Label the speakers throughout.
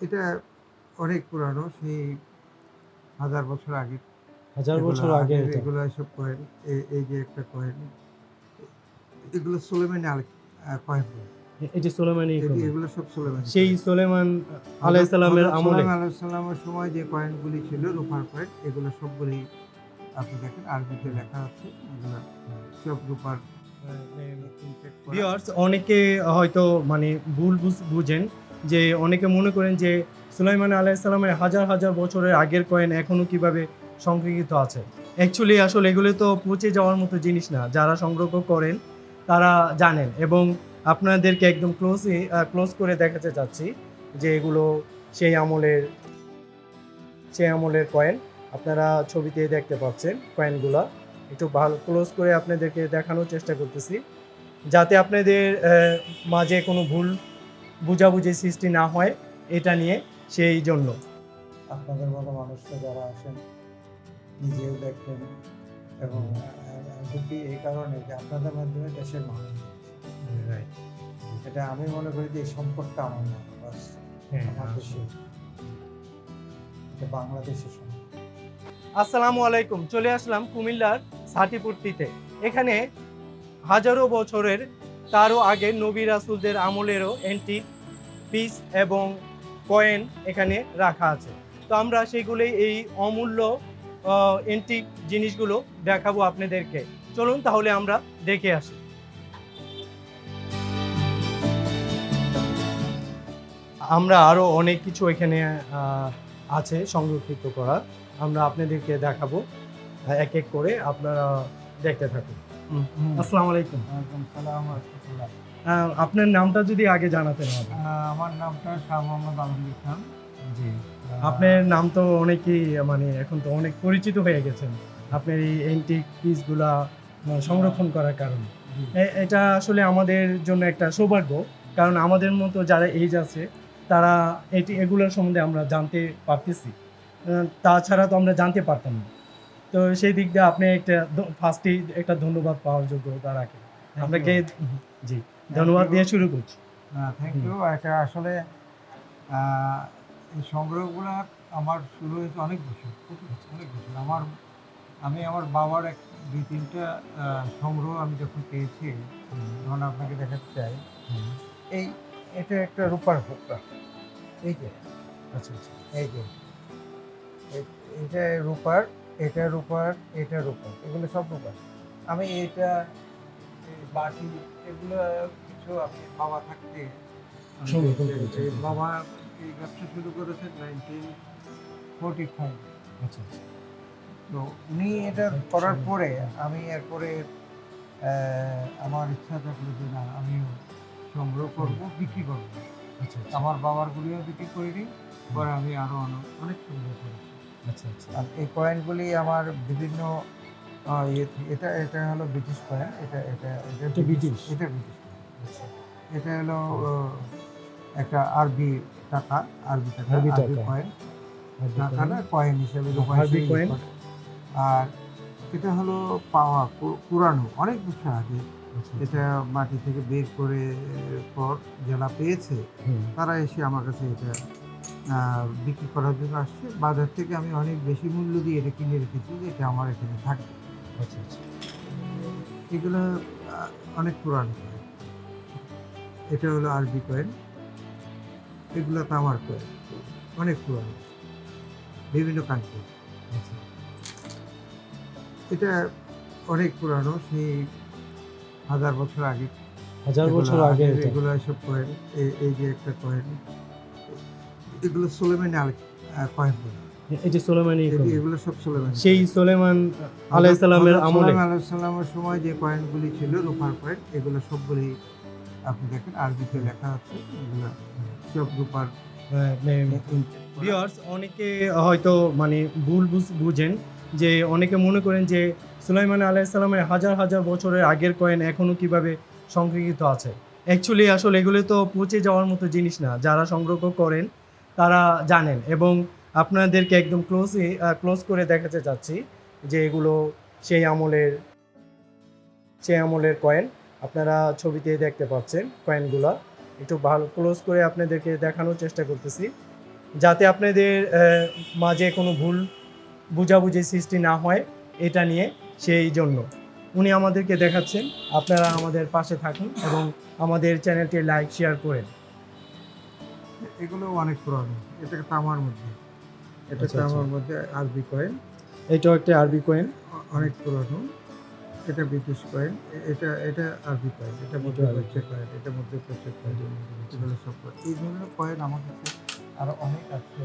Speaker 1: এটা অনেক পুরানো সেই হাজার বছর আগে।
Speaker 2: হাজার বছর আগে
Speaker 1: এগুলো সব কয়েন এই যে একটা কয়েন এগুলো সোলেমানি আল কয়েন
Speaker 2: এটি সোলেমানি
Speaker 1: এগুলো সব সোলেমানি
Speaker 2: সেই সোলেমান আলাইহিস সালামের আমলে।
Speaker 1: আলাইসালামের সময় যে কয়েনগুলি ছিল রূপার কয়েন এগুলো সবগুলি আপনি দেখেন আরবিতে লেখা আছে এগুলো সব রূপার
Speaker 2: ভিউয়ার্স অনেকে হয়তো মানে ভুল বুঝ- বুঝেন। যে অনেকে মনে করেন যে সুলাইমান আলাইসালামের হাজার হাজার বছরের আগের কয়েন এখনও কীভাবে সংরক্ষিত আছে? অ্যাকচুয়ালি আসলে এগুলো তো পচে যাওয়ার মতো জিনিস না। যারা সংগ্রহ করেন, তারা জানেন এবং আপনাদেরকে একদম ক্লোজে ক্লোজ করে দেখাতে চাচ্ছি যে এগুলো সেই আমলের সেই আমলের কয়েন। আপনারা ছবিতে দেখতে পাচ্ছেন কয়েনগুলা। একটু ভালো ক্লোজ করে আপনাদেরকে দেখানোর চেষ্টা করতেছি। যাতে আপনাদের মাঝে কোনো ভুল বুঝাবুঝি সৃষ্টি না হয় এটা নিয়ে সেই জন্য।
Speaker 1: আপনাদের মতো মানুষরা যারা আসেন নিজেও দেখবেন এবং দুটি এই কারণে যে আপনাদের মাধ্যমে দেশের মানুষ এটা আমি মনে করি যে এই সম্পদটা আমার না
Speaker 2: হ্যাঁ,
Speaker 1: আমার দেশে এটা বাংলাদেশের
Speaker 2: আসসালামু আলাইকুম চলে আসলাম কুমিল্লার সাটিপুর্তিতে এখানে হাজারো বছরের তারও আগে নবী রাসুলদের আমলেরও অ্যান্টিক পিস এবং কয়েন এখানে রাখা আছে। তো আমরা সেগুলোই এই অমূল্য অ্যান্টিক জিনিসগুলো দেখাবো আপনাদেরকে। চলুন তাহলে আমরা দেখে আসি। আমরা আরও অনেক কিছু এখানে আছে সংরক্ষিত করা আমরা আপনাদেরকে দেখাবো এক এক করে আপনারা দেখতে থাকুন। আসসালামু আলাইকুম।
Speaker 1: ওয়ালাইকুম সালাম রহমতুল্লাহ।
Speaker 2: আহ, আপনার নামটা যদি আগে জানাতেন
Speaker 1: আমার নামটা শাহ মোহাম্মদ আলমুল খান
Speaker 2: জি। আপনার নাম তো অনেকেই মানে এখন তো অনেক পরিচিত হয়ে গেছেন। আপনার এই এন্টিক পিসগুলা সংরক্ষণ করার কারণে। এটা আসলে আমাদের জন্য একটা সৌভাগ্য কারণ আমাদের মতো যারা এইজ আছে তারা এটি এগুলোর সম্বন্ধে আমরা জানতে পারতেছি। তাছাড়া তো আমরা জানতে পারতাম না। তো সেই দিক দিয়ে আপনি একটা ফার্স্টেই একটা ধন্যবাদ পাওয়ার যোগ্যতা রাখেন। আপনাকে জি। ধন্যবাদ দিয়ে শুরু করছি।
Speaker 1: থ্যাংক ইউ এটা আসলে এই সংগ্রহগুলো আমার শুরু হয়েছে অনেক বছর অনেক বছর। আমার আমি আমার বাবার এক দুই তিনটা সংগ্রহ আমি যখন পেয়েছি তখন আপনাকে দেখাতে চাই এই এটা একটা রূপার হুক্কা এই যে
Speaker 2: আচ্ছা আচ্ছা।
Speaker 1: এই যে এটা রূপার এটা রূপার এটা রূপার এগুলো সব রূপার। আমি এটা বাটি এগুলো কিছু আমি বাবা থাকতে বাবা এই ব্যবসা শুরু করেছেন নাইনটিন ফোরটি ফাইভ
Speaker 2: আচ্ছা।
Speaker 1: তো উনি এটা করার পরে আমি এরপরে আমার ইচ্ছা থাকল যে না আমিও সংগ্রহ করব বিক্রি করব।
Speaker 2: আচ্ছা আচ্ছা।
Speaker 1: আমার বাবার গুলিও বিক্রি করিনি পরে আমি আরও অনেক অনেক সংগ্রহ করেছি।
Speaker 2: আচ্ছা আচ্ছা।
Speaker 1: আর এই কয়েনগুলি আমার বিভিন্ন এটা এটা হলো ব্রিটিশ কয়েন এটা এটা এটা
Speaker 2: ব্রিটিশ?
Speaker 1: এটা ব্রিটিশ
Speaker 2: আচ্ছা।
Speaker 1: এটা হলো একটা আরবি টাকা আরবি টাকা
Speaker 2: আরবি
Speaker 1: কয়েন টাকা। না কয়েন হিসেবে
Speaker 2: আরবি কয়েন।
Speaker 1: আর এটা হলো পাওয়া পুরানো অনেক বছর আগে।
Speaker 2: আচ্ছা,
Speaker 1: এটা মাটি থেকে বের করে পর যারা পেয়েছে তারা এসে আমার কাছে এটা বিক্রি করার জন্য আসছে। বাজার থেকে আমি অনেক বেশি মূল্য দিয়ে এটা কিনে রেখেছি যে এটা আমার এখানে থাকবে।
Speaker 2: আচ্ছা আচ্ছা
Speaker 1: এগুলো অনেক পুরানো। কয়েন এটা হলো আরবি কয়েন। এগুলো তামার কয়েন। অনেক পুরানো। বিভিন্ন কান্ট্রি
Speaker 2: আচ্ছা।
Speaker 1: এটা অনেক পুরানো সেই হাজার বছর আগে।
Speaker 2: হাজার বছর আগে
Speaker 1: এগুলো সব কয়েন। এই- যে একটা কয়েন। এগুলো সোলেমানি কয়েন বলে।
Speaker 2: সোলেমানি
Speaker 1: এগুলো- সব সোলেমানি।
Speaker 2: সেই সোলেমান আমলে।
Speaker 1: আলাইসালামের সময় যে কয়েনগুলি ছিল রূপার কয়েন এগুলো সবগুলি আপনি দেখেন আরবিতে লেখা আছে এগুলো সব রূপার।
Speaker 2: ভিউয়ার্স অনেকে হয়তো মানে ভুল বুঝ- বুঝেন যে অনেকে মনে করেন যে সুলাইমান আলাইসালামের হাজার হাজার বছরের আগের কয়েন এখনও কীভাবে সংরক্ষিত আছে। অ্যাকচুয়ালি আসলে এগুলো তো পচে যাওয়ার মতো জিনিস না। যারা সংগ্রহ করেন তারা জানেন। এবং আপনাদেরকে একদম ক্লোজে ক্লোজ করে দেখাতে চাচ্ছি যে এগুলো সেই আমলের সেই আমলের কয়েন আপনারা ছবিতে দেখতে পাচ্ছেন কয়েনগুলা একটু ভালো ক্লোজ করে আপনাদেরকে দেখানোর চেষ্টা করতেছি। যাতে আপনাদের মাঝে কোনো ভুল, বুঝাবুঝি সৃষ্টি না হয় এটা নিয়ে সেই জন্য। উনি আমাদেরকে দেখাচ্ছেন। আপনারা আমাদের পাশে থাকুন এবং আমাদের চ্যানেলটি লাইক শেয়ার করেন।
Speaker 1: এগুলো অনেক পুরানো। এটা তামার মধ্যে। এটা
Speaker 2: আচ্ছা,
Speaker 1: তামার মধ্যে আরবি কয়েন
Speaker 2: এটাও একটা আরবি কয়েন
Speaker 1: অনেক পুরানো। এটা ব্রিটিশ কয়েন এটা এটা আরবি কয়েন এটা মধ্যে
Speaker 2: এটা আরবি।
Speaker 1: হচ্ছে কয়েন এটা মধ্যে কয়েন এগুলো সব কয়েন এই ধরনের কয়েন আমার কাছে আরও অনেক আছে।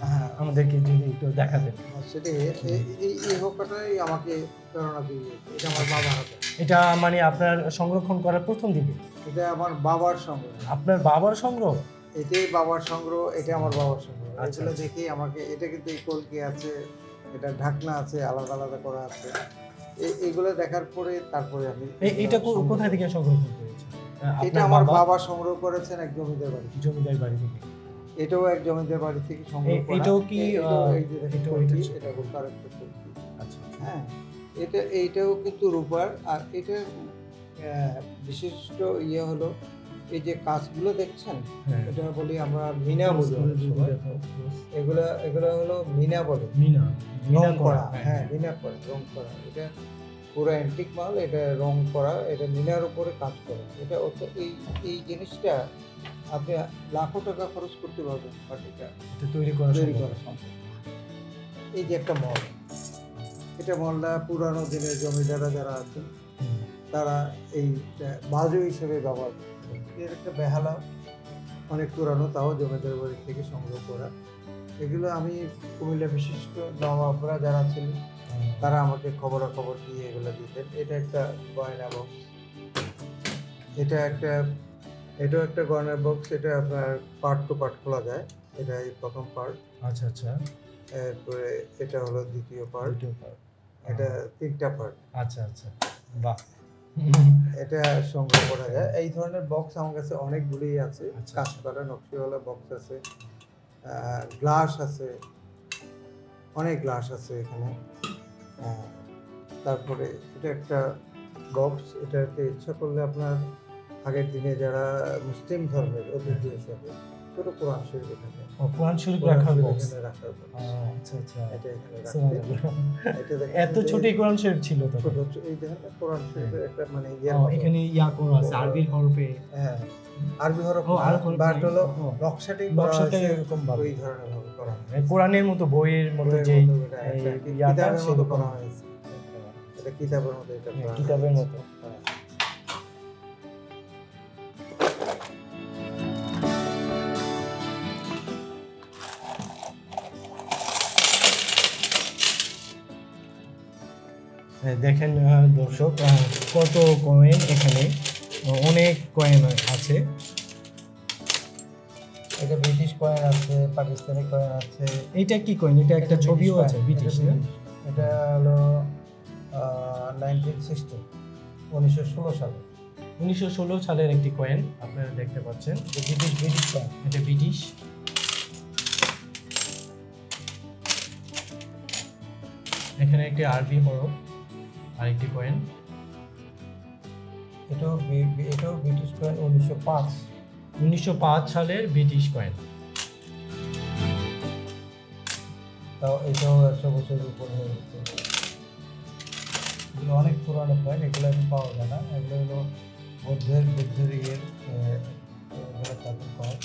Speaker 1: হ্যাঁ
Speaker 2: আমাদেরকে যদি একটু দেখাতেন।
Speaker 1: সেটা এই এই হোকাটাই আমাকে প্রেরণা দিয়ে এটা আমার বাবার হাতে।
Speaker 2: এটা মানে আপনার সংরক্ষণ করার প্রথম দিকে?
Speaker 1: এটা আমার বাবার সংগ্রহ।
Speaker 2: আপনার বাবার সংগ্রহ?
Speaker 1: এটাই বাবার সংগ্রহ এটা আমার বাবার সংগ্রহ।
Speaker 2: আসলে
Speaker 1: এগুলো
Speaker 2: আচ্ছা।
Speaker 1: আমাকে এটা কিন্তু এই কলকি আছে এটা ঢাকনা আছে আলাদা আলাদা করা আছে। এ- এগুলো দেখার পরে তারপরে আমি
Speaker 2: এটা কো-
Speaker 1: সংগ্রহ
Speaker 2: কোথা থেকে করেছে
Speaker 1: এটা আমার বাবা? সংগ্রহ করেছেন এক জমিদার বাড়ি।
Speaker 2: জমিদার বাড়ি থেকে?
Speaker 1: এটাও এক জমিদার বাড়ি থেকে সংগ্রহ করা।
Speaker 2: এটাও কি, এটা-
Speaker 1: একটা কলকি।
Speaker 2: আচ্ছা
Speaker 1: হ্যাঁ এটা এইটাও কিন্তু রূপার আর এটা বিশিষ্ট ইয়ে হলো এই যে কাজগুলো দেখছেন
Speaker 2: হ্যাঁ।
Speaker 1: এটা বলি আমরা মিনা বলি এগুলো এগুলো হলো মিনা বলে।
Speaker 2: মিনা
Speaker 1: রং করা হ্যাঁ মিনা করা রং করা। এটা পুরো অ্যান্টিক মাল এটা রং করা এটা মিনার উপরে কাজ করা। এটা অত এই এই জিনিসটা আপনি লাখো টাকা খরচ করতে পারবেন বাট এটা
Speaker 2: তৈরি করা
Speaker 1: তৈরি করা সম্ভব। এই যে একটা মল এটা মলটা পুরানো দিনের জমিদারা যারা আছে তারা এই বাজু হিসেবে ব্যবহার করতো এর একটা বেহালা অনেক পুরানো তাও জমিদার বাড়ি থেকে সংগ্রহ করা। এগুলো আমি কুমিল্লা বিশিষ্ট নবাবরা যারা ছিলেন তারা আমাকে খবরাখবর দিয়ে এগুলো দিতেন। এটা একটা গয়না বক্স এটা একটা এটাও একটা গয়নার বক্স এটা আপনার পার্ট টু পার্ট খোলা যায়। এটা এই প্রথম পার্ট
Speaker 2: আচ্ছা আচ্ছা।
Speaker 1: এরপরে এটা হলো দ্বিতীয় পার্ট
Speaker 2: দুটো part।
Speaker 1: এটা তিনটা পার্ট
Speaker 2: আচ্ছা আচ্ছা। বাহ।
Speaker 1: এটা সংগ্রহ করা যায়। এই ধরনের বক্স আমার কাছে অনেকগুলি আছে।
Speaker 2: আচ্ছা,
Speaker 1: কাজ। করা নকশিওয়ালা বক্স আছে গ্লাস আছে অনেক গ্লাস আছে এখানে। তারপরে এটা একটা বক্স এটাতে ইচ্ছা করলে আপনার আগের দিনে যারা মুসলিম ধর্মের ঐতিহ্য হিসাবে ছোট কোরআন শরীফ এখানে।
Speaker 2: কোরআন শরীফ রাখার বক্স
Speaker 1: রাখার।
Speaker 2: আচ্ছা আচ্ছা।
Speaker 1: এটা এখানে দেখেন
Speaker 2: এত ছোট কোরআন শরীফ ছিল তো
Speaker 1: ছোট এই দেখেন কোরআন শরীফের একটা মানে মতো।
Speaker 2: এখানে ইয়া করা আছে আরবির হরফে।
Speaker 1: হ্যাঁ আরবি হরফ বাট হলো নকশাটাই
Speaker 2: নকশাটাই এরকম ভাবে।
Speaker 1: ওই ধরনের ভাবে করা।
Speaker 2: কোরআনের মতো বইয়ের মতো যে
Speaker 1: কিতাবের মতো করা হয়েছে। এটা কিতাবের মতো এটা
Speaker 2: হ্যাঁ, কিতাবের। মতো। দেখেন দর্শক কত কয়েন এখানে অনেক কয়েন আছে।
Speaker 1: এটা ব্রিটিশ কয়েন আছে পাকিস্তানি কয়েন আছে।
Speaker 2: এইটা কি কয়েন এটা একটা ছবিও আছে ব্রিটিশ
Speaker 1: এটা। এটা হলো নাইনটিন সিক্সটি উনিশশো ষোলো সালে।
Speaker 2: উনিশশো ষোলো সালের একটি কয়েন আপনারা দেখতে পাচ্ছেন।
Speaker 1: এটা ব্রিটিশ ব্রিটিশ কয়েন
Speaker 2: এটা ব্রিটিশ এখানে একটি আরবি হরফ। আর একটি কয়েন
Speaker 1: এটাও এটাও ব্রিটিশ কয়েন উনিশশো পাঁচ।
Speaker 2: উনিশশো পাঁচ সালের ব্রিটিশ কয়েন
Speaker 1: তাও এটাও একশো বছরের উপর হয়ে গেছে। এগুলো অনেক পুরানো কয়েন এগুলো এখন পাওয়া যায় না। এগুলো হলো বৌদ্ধের বুদ্ধের ইয়ের এগুলো তাদের কয়েন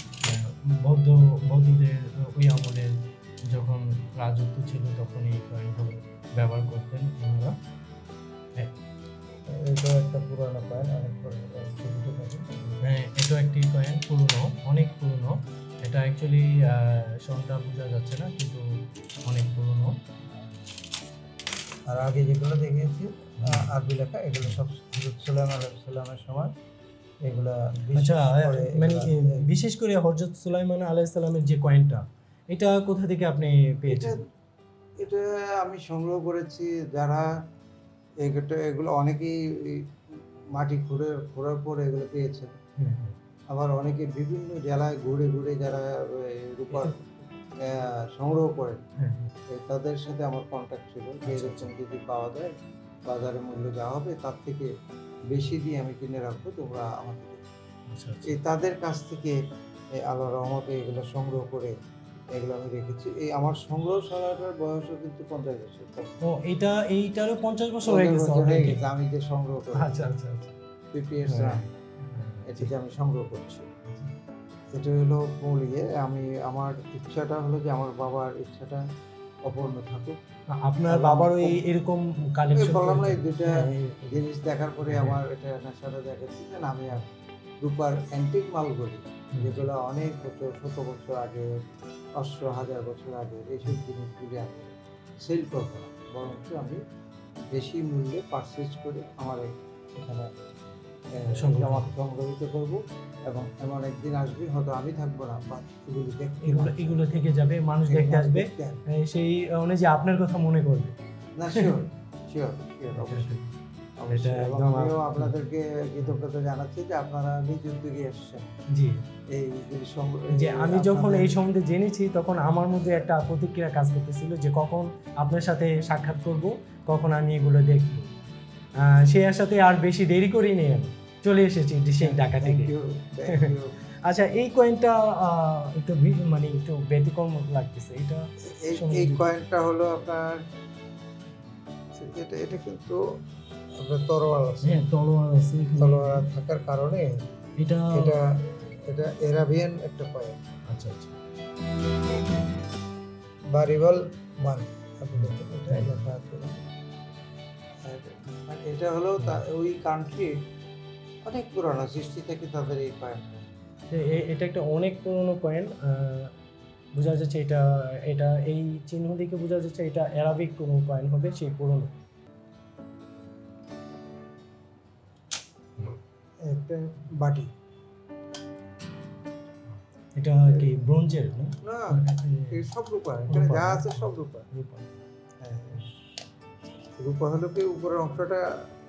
Speaker 2: বৌদ্ধ বৌদ্ধদের ওই আমলের যখন রাজত্ব ছিল তখন এই কয়েনগুলো ব্যবহার করতেন ওনারা
Speaker 1: এটাও একটা পুরানো কয়েন অনেক
Speaker 2: হ্যাঁ এটাও একটি কয়েন পুরনো অনেক পুরনো। এটা অ্যাকচুয়ালি সনটা বোঝা যাচ্ছে না কিন্তু অনেক পুরনো।
Speaker 1: আর আগে যেগুলো দেখিয়েছি আরবি লেখা এগুলো সব হজরত সুলাইমান আলাইসাল্লামের সময় এগুলা
Speaker 2: আচ্ছা
Speaker 1: বিশেষ করে
Speaker 2: মানে বিশেষ করে হজরত সুলাইমান আলাইসাল্লামের যে কয়েনটা এটা কোথা থেকে আপনি পেয়েছেন?
Speaker 1: এটা এটা আমি সংগ্রহ করেছি যারা এগুলো এগুলো অনেকেই মাটি খুঁড়ে খোঁড়ার পর এগুলো পেয়েছে। আবার অনেকে বিভিন্ন জেলায় ঘুরে ঘুরে যারা রূপার সংগ্রহ করেন। তাদের সাথে আমার কন্ট্যাক্ট ছিল যে
Speaker 2: আচ্ছা,
Speaker 1: এরকম যদি পাওয়া যায় বাজারে মূল্য যা হবে তার থেকে বেশি দিয়ে আমি কিনে রাখব তোমরা আমাকে।
Speaker 2: আচ্ছা আচ্ছা
Speaker 1: তাদের কাছ থেকে এই আল্লাহ রহমতে এগুলো সংগ্রহ করে এগুলো আমি রেখেছি এই আমার সংগ্রহশালাটার বয়সও কিন্তু পঞ্চাশ বছর।
Speaker 2: ও এটা এইটারও পঞ্চাশ বছর হয়ে গেছে
Speaker 1: হয়ে গেছে আমি যে সংগ্রহ করি।
Speaker 2: আচ্ছা আচ্ছা আচ্ছা।
Speaker 1: পিপিএস
Speaker 2: হ্যাঁ।
Speaker 1: এটিকে আমি সংগ্রহ করছি। এটা হলো মূল ইয়ে আমি আমার ইচ্ছাটা হলো যে আমার বাবার ইচ্ছাটা অপূর্ণ থাকুক।
Speaker 2: আপনার বাবারও এই এরকম কালেকশন
Speaker 1: বললাম না, এই দুইটা- জিনিস দেখার পরে
Speaker 2: হ্যাঁ।
Speaker 1: আমার এটা নেশাটা দেখাচ্ছি যে আমি আর রূপার অ্যান্টিক মালগুলি যেগুলো অনেক বছর শত বছর আগে পাঁচশো হাজার বছর আগে এইসব জিনিসগুলি আমি সেল করব না বরঞ্চ আমি বেশি মূল্যে পারচেজ করে আমার এখানে সংগ্রহিত করব এবং এমন একদিন আসবে হয়তো আমি থাকব না বা এগুলি
Speaker 2: এগুলো থেকে যাবে মানুষ দেখতে আসবে। সেই অনুযায়ী আপনার কথা মনে করবে।
Speaker 1: না শিওর শিওর শিওর অবশ্যই।
Speaker 2: একদম
Speaker 1: আপনাদেরকে কৃতজ্ঞতা জানাচ্ছি যে আপনারা নিজ উদ্যোগে এসছেন।
Speaker 2: জি।
Speaker 1: এই
Speaker 2: যে আমি যখন এই সম্বন্ধে জেনেছি তখন আমার মধ্যে একটা প্রতিক্রিয়া কাজ করতেছিল যে কখন আপনার সাথে সাক্ষাৎ করব কখন আমি এগুলো দেখব। সেই আশাতে আর বেশি দেরি করিনি আমি। চলে এসেছি সেই ঢাকা থেকে. আচ্ছা এই কয়েনটা একটু মানে একটু ব্যতিক্রম লাগতেছে। এটা
Speaker 1: এই এই কয়েনটা হলো আপনার এটা এটা কিন্তু আপনার তরোয়াল আছে।
Speaker 2: হ্যাঁ তলোয়ার আছে।
Speaker 1: তলোয়ার থাকার কারণে
Speaker 2: এটা
Speaker 1: এটা এটা এরাবিয়ান একটা কয়েন।
Speaker 2: আচ্ছা আচ্ছা।
Speaker 1: বা রিভল মান আপনি এটা হলো ওই কান্ট্রি অনেক পুরানো সৃষ্টি থেকে তাদের এই
Speaker 2: এ- এটা একটা অনেক পুরনো কয়েন বোঝা যাচ্ছে এটা এটা এই চিহ্ন দিকে বোঝা যাচ্ছে এটা অ্যারাবিক কোনো কয়েন হবে সেই পুরনো।
Speaker 1: একটা বাটি।
Speaker 2: এটা কি ব্রোঞ্জের না?
Speaker 1: সব রূপা এখানে যা আছে সব রূপা
Speaker 2: রূপা।
Speaker 1: হ্যাঁ। রূপা হলো কি উপরের অংশটা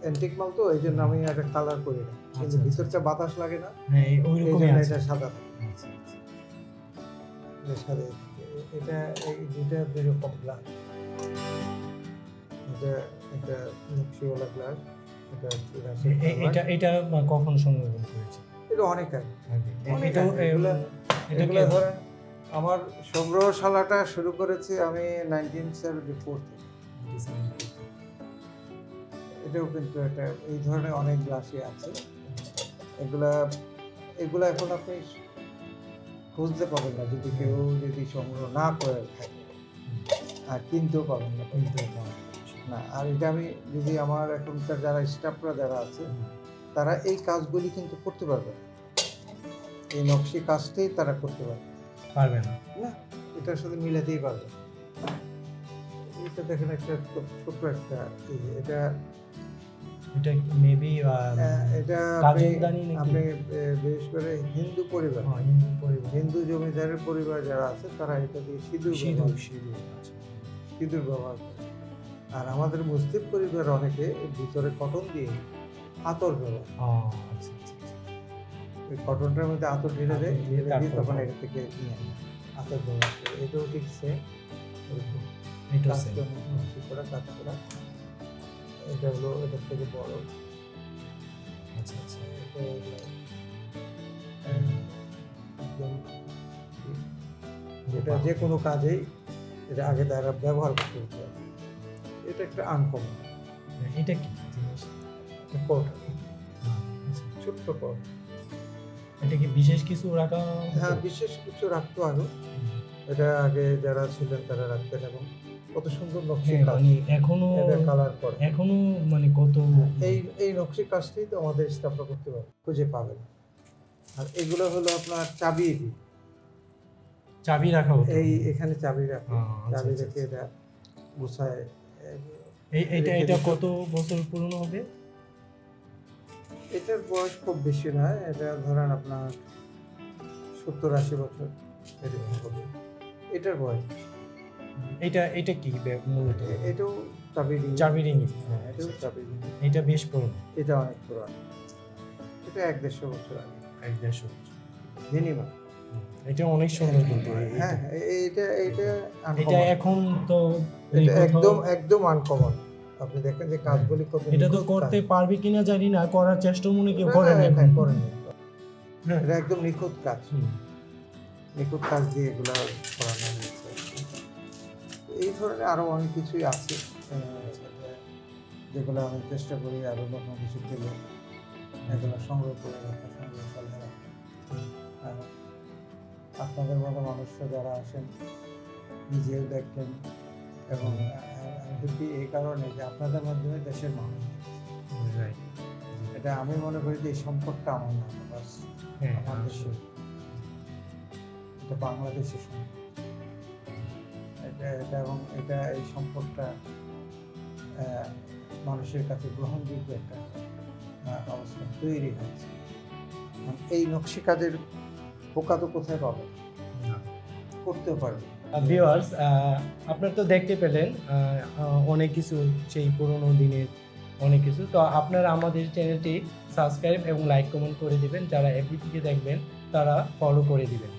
Speaker 1: অ্যান্টিক মাল তো এই জন্য আমি একটা কালার করি না। কিন্তু
Speaker 2: আচ্ছা,
Speaker 1: ভিতরটা বাতাস লাগে না।
Speaker 2: হ্যাঁ ওই রকমই আছে।
Speaker 1: এটা সাদা।
Speaker 2: আচ্ছা, আচ্ছা।
Speaker 1: এটা সাদা। এটা এই দুইটা দুই রকম গ্লাস এটা এটা নকশিওয়ালা গ্লাস এটা।
Speaker 2: এটা কখন সংরক্ষণ করেছে
Speaker 1: এটা অনেক আগে। ধরেন আমার সংগ্রহশালাটা শুরু করেছি আমি নাইনটিন সেভেন্টি ফোর থেকে। এটাও কিন্তু একটা এই ধরনের অনেক গ্লাসই আছে। এগুলা এগুলা এখন আপনি খুঁজতে পাবেন না যদি কেউ যদি সংগ্রহ না করে থাকে আর কিনতেও পাবেন না। না আর এটা আমি যদি আমার এখনকার যারা স্টাফরা যারা আছে তারা এই কাজগুলি কিন্তু করতে পারবে এই নকশি কাজটাই তারা করতে পারবে
Speaker 2: পারবে না।
Speaker 1: না এটার সাথে মিলাতেই পারবে এটা দেখেন একটা খুব ছোট একটা এটা
Speaker 2: এটা মেবি
Speaker 1: এটা আপনি বিশেষ করে হিন্দু পরিবার।
Speaker 2: হ্যাঁ, হিন্দু পরিবার।
Speaker 1: হিন্দু জমিদারের পরিবার যারা আছে তারা এটা দিয়ে সিঁদুর
Speaker 2: সিঁদুর
Speaker 1: ব্যবহার-
Speaker 2: সিঁদুর আচ্ছা।
Speaker 1: সিঁদুর ব্যবহার করে। আর আমাদের মুসলিম পরিবার অনেকে ভিতরে কটন দিয়ে আতর ব্যবহার।
Speaker 2: আচ্ছা, আচ্ছা, আচ্ছা।
Speaker 1: ওই কটনটার মধ্যে আতর ঢেলে দেয় ঢেলে দিয়ে তখন এটা থেকে নিয়ে। আতর ব্যবহার করে এটাও ঠিক সেম
Speaker 2: এটা
Speaker 1: করা, কাজ করা এটা হলো এটার থেকে বড়।
Speaker 2: আচ্ছা আচ্ছা।
Speaker 1: এটা যে কোনো কাজেই এটা আগে তারা ব্যবহার করতে হতো। এটা একটা আনকমন
Speaker 2: এটা কি? জিনিস?
Speaker 1: পট
Speaker 2: আচ্ছা।
Speaker 1: ছোট্ট পট
Speaker 2: এটা কি বিশেষ কিছু রাখা
Speaker 1: হ্যাঁ বিশেষ কিছু রাখতো আগে এটা আগে যারা ছিলেন তারা রাখতেন এবং কত সুন্দর নকশি
Speaker 2: হ্যাঁ,
Speaker 1: কাজ।
Speaker 2: মানে
Speaker 1: এখনও কালার করে।
Speaker 2: এখনও মানে কত
Speaker 1: এই এই নকশি কাজটাই তো আমাদের স্টাফরা করতে পারে খুঁজে পাবেন। আর এগুলো হলো আপনার চাবি
Speaker 2: চাবি রাখা
Speaker 1: এই এখানে চাবি রাখে
Speaker 2: হ্যাঁ, আচ্ছা,
Speaker 1: চাবি
Speaker 2: আচ্ছা,
Speaker 1: রেখে এটা গুছায়
Speaker 2: এটা এটা কত বছর পুরনো হবে?
Speaker 1: এটার বয়স খুব বেশি নয় এটা ধরেন আপনার সত্তর আশি বছর এরকম হবে। এটার বয়স।
Speaker 2: এটা এটা কি মূলত?
Speaker 1: এটাও চাবি ring।
Speaker 2: চাবি রিং
Speaker 1: হ্যাঁ এটাও চাবি
Speaker 2: এটা বেশ পুরনো।
Speaker 1: এটা অনেক পুরানো। এটা এক দেড়শো বছর আগে।
Speaker 2: এক দেড়শো বছর।
Speaker 1: মিনিমাম।
Speaker 2: এটা অনেক সুন্দর কিন্তু।
Speaker 1: হ্যাঁ এটা এটা
Speaker 2: এটা এখন তো
Speaker 1: এটা একদম একদম আনকমন আপনি দেখেন যে কাজগুলি কত
Speaker 2: এটা তো করতে পারবে কিনা জানি না করার চেষ্টা মনে কেউ করে
Speaker 1: না,
Speaker 2: এখন।
Speaker 1: করেন না।
Speaker 2: হ্যাঁ।
Speaker 1: এটা একদম নিখুঁত কাজ। নিখুঁত কাজ দিয়ে এগুলো করানো হয়েছে এই ধরনের আরও অনেক কিছুই আছে যেগুলো আমি চেষ্টা করি আরও নতুন কিছু পেলে এগুলো সংগ্রহ করে রাখা সংগ্রহ করে আপনাদের মতো মানুষরা যারা আসেন নিজেও দেখেন এবং হ্যাপি এই কারণে যে আপনাদের মাধ্যমে দেশের মানুষ। এটা আমি মনে করি যে এই সম্পদটা আমার না বাস
Speaker 2: হ্যাঁ
Speaker 1: আমার দেশের এটা বাংলাদেশের সম্পদ এটা এটা এবং এটা এই সম্পদটা মানুষের কাছে গ্রহণযোগ্য একটা আহ, অবস্থা তৈরি হয়েছে। এই নকশি কাজের পোকা তো কোথায় পাবে? করতেও পারবে
Speaker 2: ভিউয়ার্স আপনার তো দেখতে পেলেন অনেক কিছু সেই পুরনো দিনের অনেক কিছু। তো আপনারা আমাদের চ্যানেলটি সাবস্ক্রাইব এবং লাইক কমেন্ট করে দিবেন। যারা এফবি থেকে দেখবেন, তারা ফলো করে দিবেন।